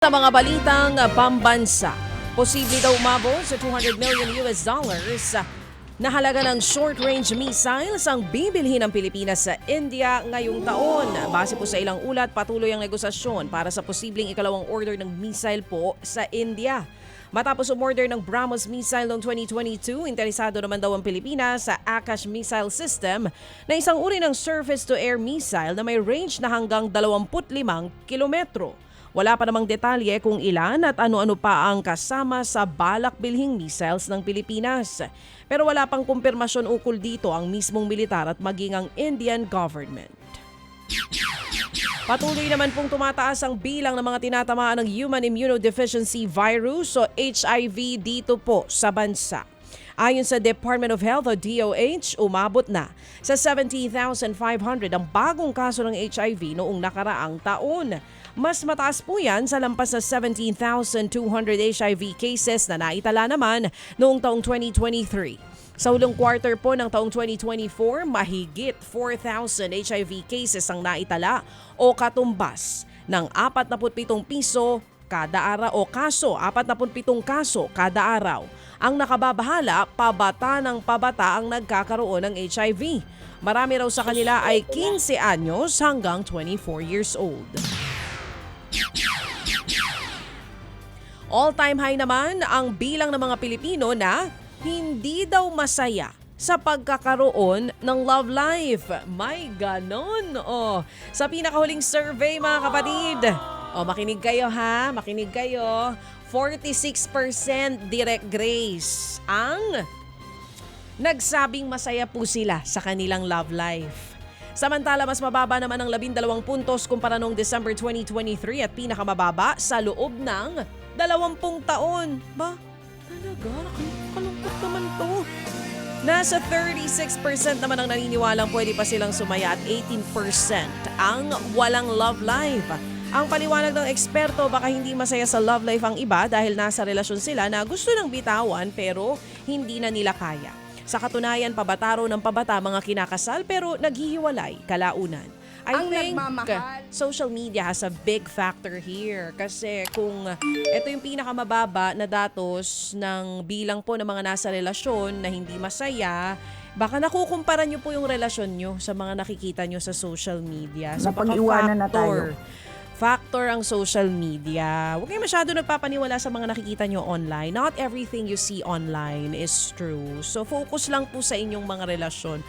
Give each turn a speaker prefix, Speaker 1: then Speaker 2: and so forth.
Speaker 1: Sa mga balitang pambansa, posible daw umabot sa 200 million US dollars na halaga ng short-range missiles ang bibilhin ng Pilipinas sa India ngayong taon. Base po sa ilang ulat, patuloy ang negosasyon para sa posibleng ikalawang order ng missile po sa India. Matapos umorder ng BrahMos missile noong 2022, interesado naman daw ang Pilipinas sa Akash missile system na isang uri ng surface-to-air missile na may range na hanggang 25 kilometro. Wala pa namang detalye kung ilan at ano-ano pa ang kasama sa balak bilhing missiles ng Pilipinas. Pero wala pang kumpirmasyon ukol dito ang mismong militar at maging ang Indian government. Patuloy naman pong tumataas ang bilang ng mga tinatamaan ng Human Immunodeficiency Virus o HIV dito po sa bansa. Ayon sa Department of Health o DOH, umabot na sa 17,500 ang bagong kaso ng HIV noong nakaraang taon. Mas mataas po yan sa lampas sa 17,200 HIV cases na naitala naman noong taong 2023. Sa ulong quarter po ng taong 2024, mahigit 4,000 HIV cases ang naitala o katumbas ng 47 piso kada araw o kaso, 47 kaso kada araw. Ang nakababahala, pabata ng pabata ang nagkakaroon ng HIV. Marami raw sa kanila ay 15 anyos hanggang 24 years old. All-time high naman ang bilang ng mga Pilipino na hindi daw masaya sa pagkakaroon ng love life. May ganon. Oh, sa pinakahuling survey mga kapatid. Oh, makinig kayo ha, makinig kayo. 46% direct grace ang nagsabing masaya po sila sa kanilang love life. Samantala, mas mababa naman ang 12 puntos kumpara noong December 2023 at pinakamababa sa loob ng 20 taon. Ba? Talaga? Nakalungkot naman to. Nasa 36% naman ang naniniwalang pwede pa silang sumaya at 18% ang walang love life. Ang paliwanag ng eksperto baka hindi masaya sa love life ang iba dahil nasa relasyon sila na gusto ng bitawan pero hindi na nila kaya. Sa katunayan, pabataro ng pabata mga kinakasal pero naghihiwalay kalaunan. I
Speaker 2: Ang
Speaker 1: think
Speaker 2: nagmamahal.
Speaker 1: social media has a big factor here kasi kung ito yung pinakamababa na datos ng bilang po ng mga nasa relasyon na hindi masaya, baka nakukumpara nyo po yung relasyon nyo sa mga nakikita nyo sa social media. So
Speaker 2: Napag-iwanan na tayo.
Speaker 1: Factor ang social media. Huwag kayo masyado nagpapaniwala sa mga nakikita nyo online. Not everything you see online is true. So focus lang po sa inyong mga relasyon.